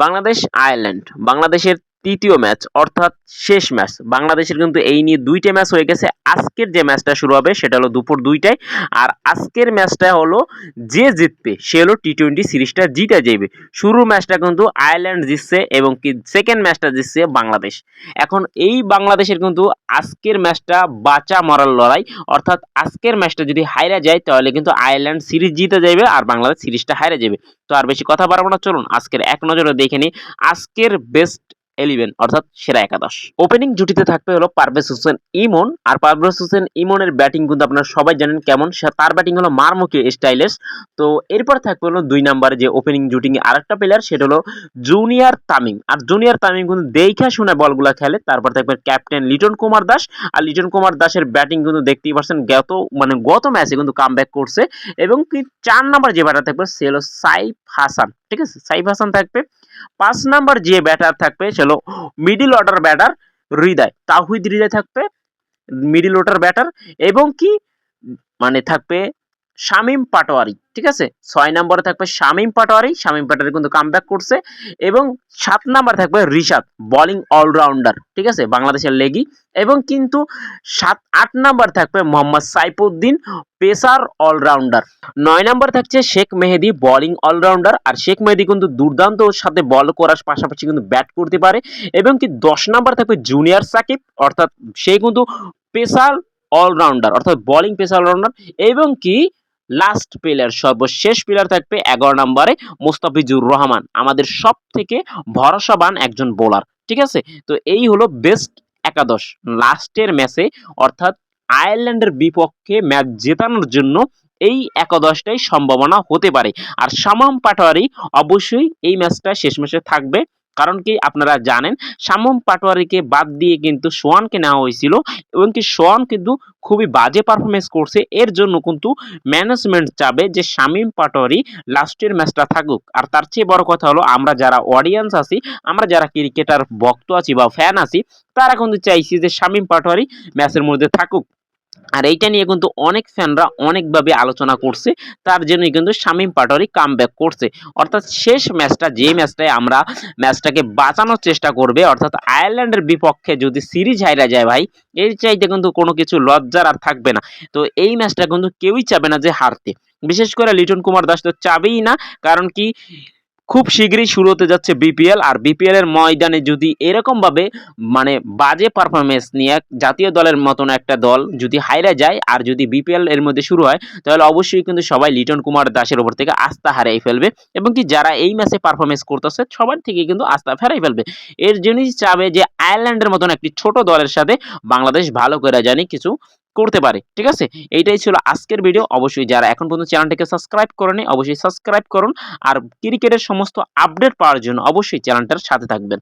Bangladesh Ireland. বাংলাদেশের তৃতীয় match, অর্থাৎ শেষ ম্যাচ। বাংলাদেশের কিন্তু এই নিয়ে দুইটা ম্যাচ হয়ে গেছে। আজকের যে ম্যাচটা শুরু হবে, সেটা হলো দুপুর দুইটায়। আর আজকের ম্যাচটা হলো যে জিতবে, সে হলো টি টোয়েন্টি সিরিজটা জিতে যাবে শুরুর ম্যাচটা কিন্তু আয়ারল্যান্ড জিতছে এবং কি সেকেন্ড ম্যাচটা জিতছে বাংলাদেশ। এখন এই বাংলাদেশের কিন্তু আজকের ম্যাচটা বাঁচা মরার লড়াই। অর্থাৎ আজকের ম্যাচটা যদি হাইরা যায়, তাহলে কিন্তু আয়ারল্যান্ড সিরিজ জিতে যাবে আর বাংলাদেশ সিরিজটা হাইরা যাবে। তো আর বেশি কথা বাড়াবো না, চলুন আজকের এক নজরে দেখে নিই। আজকের বেস্ট এলিভেন অর্থাৎ সেরা একাদশ। ওপেনিং জুটিতে থাকবে হলো পারভেজ হোসেন ইমন। আর পারভেজ হোসেন ইমনের ব্যাটিং কিন্তু আপনারা সবাই জানেন কেমন। তার ব্যাটিং হলো মারমুখী স্টাইলেস তো এরপর থাকবে হলো দুই নাম্বারে যে ওপেনিং জুটিং আরেকটা প্লেয়ার সেটা হলো জুনিয়র তামিম। আর জুনিয়র তামিম কিন্তু দেখা শুনে বলগুলা খেলে। তারপর থাকবে ক্যাপ্টেন লিটন কুমার দাস। আর লিটন কুমার দাসের ব্যাটিং কিন্তু দেখতেই পাচ্ছেন গত মানে গত ম্যাচে কিন্তু কাম করছে। এবং কি চার নাম্বার যে ব্যাটার থাকবে, সে হলো সাইফ হাসান। ঠিক আছে? সাইফ হাসান থাকবে। পাঁচ নাম্বার যে ব্যাটার থাকবে সে হলো middle order batter Hridoy. Towhid Hridoy থাকবে মিডিল অর্ডার ব্যাটার এবং কি? মানে থাকবে শামিম পাটোয়ারি, ঠিক আছে? ছয় নম্বরে থাকবে শামিম পাটোয়ারি শামিম পাটোয়ারি কিন্তু কাম করছে এবং সাত নাম্বার থাকবে রিশাদ বোলিং অলরাউন্ডার ঠিক আছে? বাংলাদেশের লেগি এবং কিন্তু সাত, আট নাম্বার থাকবে মোহাম্মদ সাইফুদ্দিন, পেসার অলরাউন্ডার নয় নাম্বার থাকছে শেখ মেহেদি বোলিং অলরাউন্ডার আর শেখ মেহেদি কিন্তু দুর্দান্ত সাথে বল করার পাশাপাশি কিন্তু ব্যাট করতে পারে এবং কি দশ নাম্বার থাকবে জুনিয়র সাকিব, অর্থাৎ সে কিন্তু পেসার অলরাউন্ডার অর্থাৎ বোলিং পেসার অলরাউন্ডার এবং কি লাস্ট প্লেয়ার সর্বশেষ প্লেয়ার থাকবে এগারো নম্বরে মুস্তাফিজুর রহমান, আমাদের সব থেকে ভরসাবান একজন বোলার ঠিক আছে? তো এই হলো বেস্ট একাদশ লাস্টের ম্যাচে অর্থাৎ আয়ারল্যান্ডের বিপক্ষে ম্যাচ জেতানোর জন্য এই একাদশটাই সম্ভাবনা হতে পারে। আর শামাম পাটোয়ারি অবশ্যই এই ম্যাচটা শেষ ম্যাচে থাকবে। কারণ কি আপনারা জানেন শামম পাটোয়ারিকে বাদ দিয়ে কিন্তু সোয়ানকে নেওয়া হয়েছিল এবং কি সোয়ান কিন্তু খুবই বাজে পারফরমেন্স করছে। এর জন্য কিন্তু ম্যানেজমেন্ট চাবে যে শামীম পাটোয়ারি লাস্টের ম্যাচটা থাকুক। আর তার চেয়ে বড় কথা হলো, আমরা যারা অডিয়েন্স আছি, আমরা যারা ক্রিকেটার ভক্ত আছি বা ফ্যান আছি, তারা কিন্তু চাইছি যে শামীম পাটোয়ারি ম্যাচের মধ্যে থাকুক। আর এইটা নিয়ে কিন্তু অনেক ফ্যানরা অনেকভাবে আলোচনা করছে। তার জন্যই কিন্তু শামীম পাটোয়ারি কাম করছে। অর্থাৎ শেষ ম্যাচটা যে ম্যাচটায় আমরা ম্যাচটাকে বাঁচানোর চেষ্টা করবে, অর্থাৎ আয়ারল্যান্ডের বিপক্ষে যদি সিরিজ হাইরা যায় ভাই, এর চাইতে কিন্তু কোনো কিছু লজ্জার আর থাকবে না। তো এই ম্যাচটা কিন্তু কেউই চাবে না যে হারতে। বিশেষ করে লিটন কুমার দাস তো চাবেই না, কারণ কি খুব শীঘ্রই শুরু হতে যাচ্ছে বিপিএল আর বিপিএল এর ময়দানে যদি এরকম ভাবে মানে বাজে পারফরমেন্স নিয়ে জাতীয় দলের মতন একটা দল যদি হাইরা যায় আর যদি বিপিএল এর মধ্যে শুরু হয়, তাহলে অবশ্যই কিন্তু সবাই লিটন কুমার দাসের উপর থেকে আস্থা হারাই ফেলবে এবং কি যারা এই ম্যাচে পারফরমেন্স করতেছে, সবার থেকে কিন্তু আস্থা ফেরাই ফেলবে। এর জন্যই চাবে যে আয়ারল্যান্ডের মতন একটি ছোট দলের সাথে বাংলাদেশ ভালো করে জানি কিছু করতে পারে, ঠিক আছে? এইটাই ছিল আজকের ভিডিও অবশ্যই যারা এখন পর্যন্ত চ্যানেলটিকে সাবস্ক্রাইব করেনি, অবশ্যই সাবস্ক্রাইব করুন। আর ক্রিকেটের সমস্ত আপডেট পাওয়ার জন্য অবশ্যই চ্যানেলটার সাথে থাকবেন।